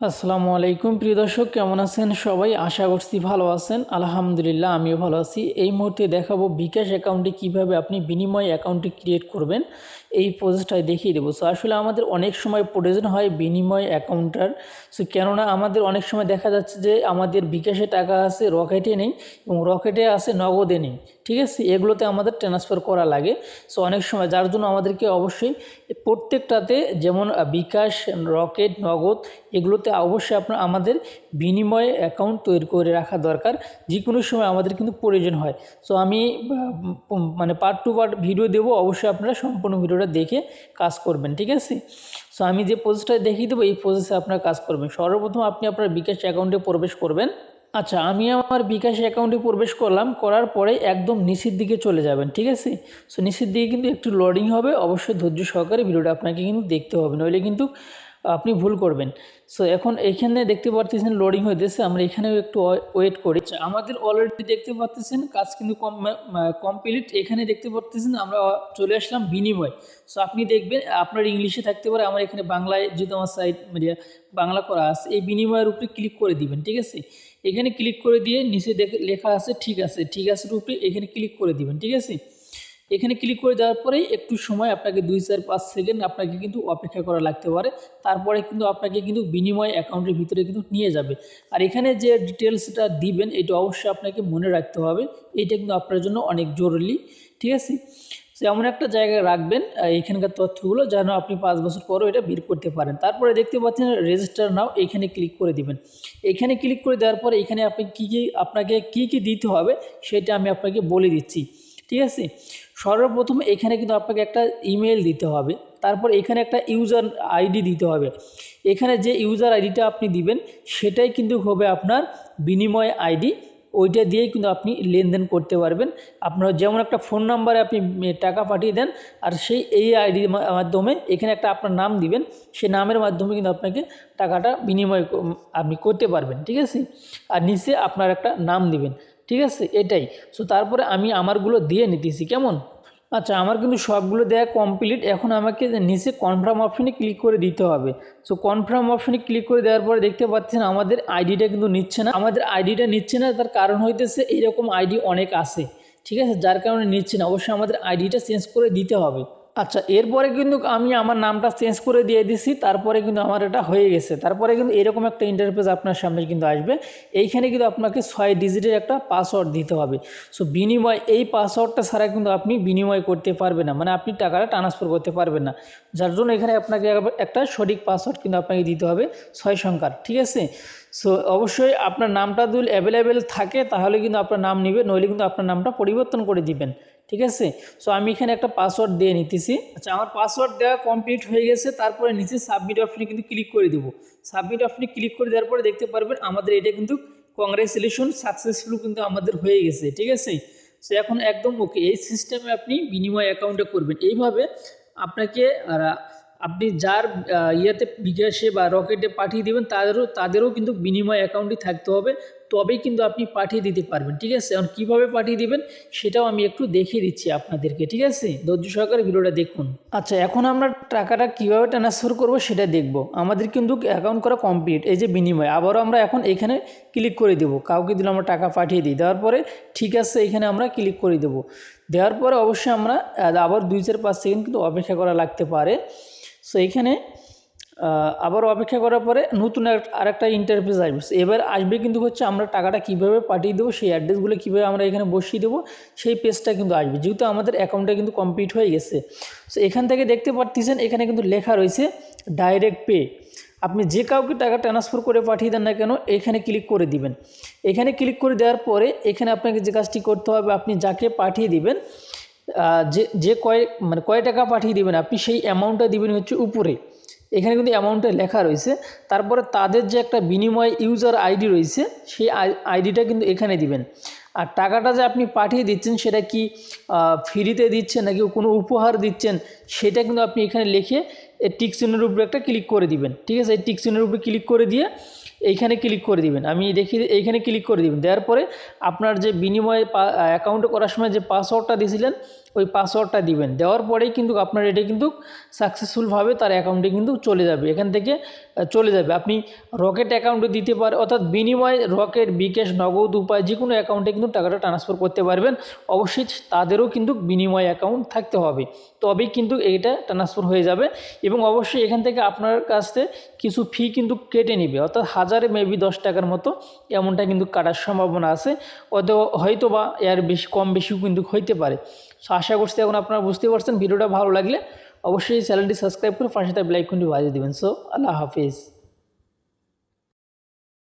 আসসালামু আলাইকুম, প্রিয় দর্শক, কেমন আছেন সবাই? আশা করছি ভালো আছেন। আলহামদুলিল্লাহ, আমিও ভালো আছি। এই মুহূর্তে দেখাবো বিকাশ অ্যাকাউন্টে কীভাবে আপনি বিনিময় অ্যাকাউন্টটি ক্রিয়েট করবেন। এই প্রসেসটাই দেখিয়ে দেবো। সো আসলে আমাদের অনেক সময় প্রয়োজন হয় বিনিময় অ্যাকাউন্টটার। সো কেননা আমাদের অনেক সময় দেখা যাচ্ছে যে আমাদের বিকাশে টাকা আছে, রকেটে নেই এবং রকেটে আছে, নগদে নেই। ঠিক আছে? এগুলোতে আমাদের ট্রান্সফার করা লাগে। সো অনেক সময় যার জন্য আমাদেরকে অবশ্যই প্রত্যেকটাতে যেমন বিকাশ, রকেট, নগদ এগুলোতে অবশ্যই আপনার, আমাদের বিনিময় অ্যাকাউন্ট তৈরি করে রাখা দরকার। যে কোনো সময় আমাদের কিন্তু প্রয়োজন হয়। সো আমি মানে পার্ট টু পার্ট ভিডিও দেবো, অবশ্যই আপনারা সম্পূর্ণ ভিডিওটা দেখে কাজ করবেন, ঠিক আছে? সো আমি যে প্রসেসটা দেখিয়ে দেবো, এই প্রসেসে আপনারা কাজ করবেন। সর্বপ্রথম আপনি আপনার বিকাশ অ্যাকাউন্টে প্রবেশ করবেন। আচ্ছা আমি আমার বিকাশ অ্যাকাউন্টে প্রবেশ করলাম, করার পরে একদম নিচের দিকে চলে যাবেন, ঠিক আছে? সো নিচের দিকে কিন্তু একটু লোডিং হবে। অবশ্যই ধৈর্য সহকারে ভিডিওটা আপনাকে কিন্তু দেখতে হবে। নইলে কিন্তু আপনি ভুল করবেন। সো এখন এখানে দেখতে পাচ্ছেন লোডিং হইতেছে আমরা এখানেও একটু ওয়েট করি। আচ্ছা, আমাদের অলরেডি দেখতে পাচ্ছেন কাজ কিন্তু কম কমপ্লিট এখানে দেখতে পাচ্ছেন আমরা চলে আসলাম বিনিময়। সো আপনি দেখবেন আপনার ইংলিশে থাকতে পারে আমার এখানে বাংলায় যেহেতু আমার সাইট মিডিয়া বাংলা করা আছে এই বিনিময়ের উপরে ক্লিক করে দিবেন ঠিক আছে? এখানে ক্লিক করে দিয়ে নিচে দেখে লেখা আছে ঠিক আছে ঠিক আছে উপরে এখানে ক্লিক করে দিবেন ঠিক আছে? এখানে ক্লিক করে দেওয়ার পরেই একটু সময় আপনাকে দুই চার পাঁচ সেকেন্ড আপনাকে কিন্তু অপেক্ষা করা লাগতে পারে। তারপরে কিন্তু আপনাকে কিন্তু বিনিময় অ্যাকাউন্টের ভিতরে কিন্তু নিয়ে যাবে। আর এখানে যে ডিটেলসটা দিবেন, এটা অবশ্যই আপনাকে মনে রাখতে হবে। এটা কিন্তু আপনার জন্য অনেক জরুরি, ঠিক আছে? এমন একটা জায়গায় রাখবেন এখানকার তথ্যগুলো যেন আপনি পাঁচ বছর পরও এটা বের করতে পারেন। তারপরে দেখতে পাচ্ছেন রেজিস্টার নাও এখানে ক্লিক করে দিবেন। এখানে ক্লিক করে দেওয়ার পরে এখানে আপনি কী কী, আপনাকে কী কী দিতে হবে, সেটা আমি আপনাকে বলে দিচ্ছি। ঠিক আছে? সর্বপ্রথম এখানে কিন্তু আপনাকে একটা ইমেল দিতে হবে। তারপর এখানে একটা ইউজার আইডি দিতে হবে। এখানে যে ইউজার আইডিটা আপনি দিবেন, সেটাই কিন্তু হবে আপনার বিনিময় আইডি ওইটা দিয়েই কিন্তু আপনি লেনদেন করতে পারবেন। আপনার যেমন একটা ফোন নাম্বারে আপনি টাকা পাঠিয়ে দেন, আর সেই এই আইডির মাধ্যমে এখানে একটা আপনার নাম দিবেন। সেই নামের মাধ্যমে কিন্তু আপনাকে টাকাটা বিনিময় আপনি করতে পারবেন, ঠিক আছে? আর নিচে আপনার একটা নাম দিবেন। ঠিক আছে? এটাই। সো তারপরে আমি আমারগুলো দিয়ে নিতেছি। কেমন? আচ্ছা আমার কিন্তু সবগুলো দেওয়া কমপ্লিট এখন আমাকে নিচে কনফার্ম অপশনে ক্লিক করে দিতে হবে। সো কনফার্ম অপশনে ক্লিক করে দেওয়ার পরে দেখতে পাচ্ছেন আমাদের আইডিটা কিন্তু নিচ্ছে না। আমাদের আইডিটা নিচ্ছে না, তার কারণ হইতেছে এইরকম আইডি অনেক আছে। ঠিক আছে? যার কারণে নিচ্ছে না। অবশ্যই আমাদের আইডিটা চেঞ্জ করে দিতে হবে। আচ্ছা এরপরে কিন্তু আমি আমার নামটা চেঞ্জ করে দিয়ে দিছি, তারপরে কিন্তু আমার এটা হয়ে গেছে। তারপরে কিন্তু এরকম একটা ইন্টারফেস আপনার সামনে কিন্তু আসবে। এইখানে কিন্তু আপনাকে ছয় ডিজিটের একটা পাসওয়ার্ড দিতে হবে। সো বিনিময়, এই পাসওয়ার্ডটা ছাড়া কিন্তু আপনি বিনিময় করতে পারবেন না। মানে আপনি টাকাটা ট্রান্সফার করতে পারবেন না। যার জন্য এখানে আপনাকে একটা সঠিক পাসওয়ার্ড কিন্তু আপনাকে দিতে হবে ছয় সংখ্যার, ঠিক আছে? সো অবশ্যই আপনার নামটা যদি অ্যাভেলেবেল থাকে, তাহলে কিন্তু আপনার নাম নেবে, নইলে কিন্তু আপনার নামটা পরিবর্তন করে দিবেন, ঠিক আছে? সো আমি এখানে একটা পাসওয়ার্ড দিয়ে নিতেছি। আচ্ছা আমার পাসওয়ার্ড দেওয়া কমপ্লিট হয়ে গেছে, তারপরে নিচে সাবমিট অপশনে কিন্তু ক্লিক করে দেবো। সাবমিট অপশনে ক্লিক করে দেওয়ার পরে দেখতে পারবেন, আমাদের এটা কিন্তু কংগ্রেচুলেশন সাকসেসফুল কিন্তু আমাদের হয়ে গেছে, ঠিক আছে? সো এখন একদম ওকে এই সিস্টেমে আপনি বিনিময় অ্যাকাউন্টে করবেন। এইভাবে আপনাকে আপনি যার ইয়েতে বিকাশে বা রকেটে পাঠিয়ে দেবেন, তাদেরও তাদেরও কিন্তু বিনিময় অ্যাকাউন্টই থাকতে হবে। তবেই কিন্তু আপনি পাঠিয়ে দিতে পারবেন, ঠিক আছে? এখন কীভাবে পাঠিয়ে দিবেন সেটাও আমি একটু দেখিয়ে দিচ্ছি আপনাদেরকে, ঠিক আছে? ধৈর্য সহকারে ভিডিওটা দেখুন। আচ্ছা এখন আমরা টাকাটা কীভাবে ট্রান্সফার করব সেটা দেখব। আমাদের কিন্তু অ্যাকাউন্ট করা কমপ্লিট এই যে বিনিময়। আবারও আমরা এখন এখানে ক্লিক করে দেব। কাউকে দিলে আমরা টাকা পাঠিয়ে দিই। দেওয়ার পরে, ঠিক আছে, এখানে আমরা ক্লিক করে দেব। দেওয়ার পরে অবশ্যই আমরা আবার দুই চার পাঁচ সেকেন্ড কিন্তু অপেক্ষা করা লাগতে পারে। সো এইখানে আবার অপেক্ষা করার পরে নতুন আরেকটা ইন্টারফেস আসবে। এবার আসবে কিন্তু হচ্ছে আমরা টাকাটা কীভাবে পাঠিয়ে দেবো, সেই অ্যাড্রেসগুলো কীভাবে আমরা এখানে বসিয়ে দেবো, সেই পেজটা কিন্তু আসবে। যেহেতু আমাদের অ্যাকাউন্টটা কিন্তু কমপ্লিট হয়ে গেছে। সো এখান থেকে দেখতে পাচ্ছেন এখানে কিন্তু লেখা রয়েছে ডাইরেক্ট পে আপনি যে কাউকে টাকা ট্রান্সফার করে পাঠিয়ে দেন না কেন, এখানে ক্লিক করে দিবেন। এখানে ক্লিক করে দেওয়ার পরে এখানে আপনাকে যে কাজটি করতে হবে, আপনি যাকে পাঠিয়ে দিবেন যে যে কয় মানে কয় টাকা পাঠিয়ে দিবেন, আপনি সেই অ্যামাউন্টটা দিবেন হচ্ছে উপরে। এখানে কিন্তু অ্যামাউন্টটা লেখা রয়েছে। তারপরে তাদের যে একটা বিনিময় ইউজার আইডি রয়েছে, সেই আইডিটা কিন্তু এখানে দিবেন। আর টাকাটা যে আপনি পাঠিয়ে দিচ্ছেন, সেটা কি ফ্রিতে দিচ্ছেন নাকি কোনো উপহার দিচ্ছেন, সেটা কিন্তু আপনি এখানে লিখে এই টিক চিহ্নের উপরে একটা ক্লিক করে দিবেন। ঠিক আছে? এই টিক চিহ্নের উপরে ক্লিক করে দিয়ে এইখানে ক্লিক করে দিবেন। আমি দেখি, এইখানে ক্লিক করে দিবেন। দেওয়ার পরে আপনার যে বিনিময় অ্যাকাউন্টে করার সময় যে পাসওয়ার্ডটা দিয়েছিলেন ওই পাসওয়ার্ডটা দিবেন। দেওয়ার পরেই কিন্তু আপনার এটা কিন্তু সাকসেসফুলভাবে তার অ্যাকাউন্টে কিন্তু চলে যাবে। এখান থেকে চলে যাবে। আপনি রকেট অ্যাকাউন্টে দিতে পারে, অর্থাৎ বিনিময়ে রকেট বিকাশ নগদ, উপায় যে কোনো অ্যাকাউন্টে কিন্তু টাকাটা ট্রান্সফার করতে পারবেন। অবশ্যই তাদেরও কিন্তু বিনিময় অ্যাকাউন্ট থাকতে হবে। তবেই কিন্তু এইটা ট্রান্সফার হয়ে যাবে এবং অবশ্যই এখান থেকে আপনার কাছ থেকে কিছু ফি কিন্তু কেটে নেবে। অর্থাৎ হাজারে মেবি দশ টাকার মতো এমনটা কিন্তু কাটার সম্ভাবনা আছে। অত হয়তো বা এর বেশি কম বেশিও কিন্তু হইতে পারে। আশা করছি এখন আপনারা বুঝতে পারছেন, ভিডিওটা ভালো লাগলে অবশ্যই চ্যানেলটি সাবস্ক্রাইব করে পাশে তার ব্লাইকনটি বাজিয়ে দেবেন। সো আল্লাহ হাফিজ।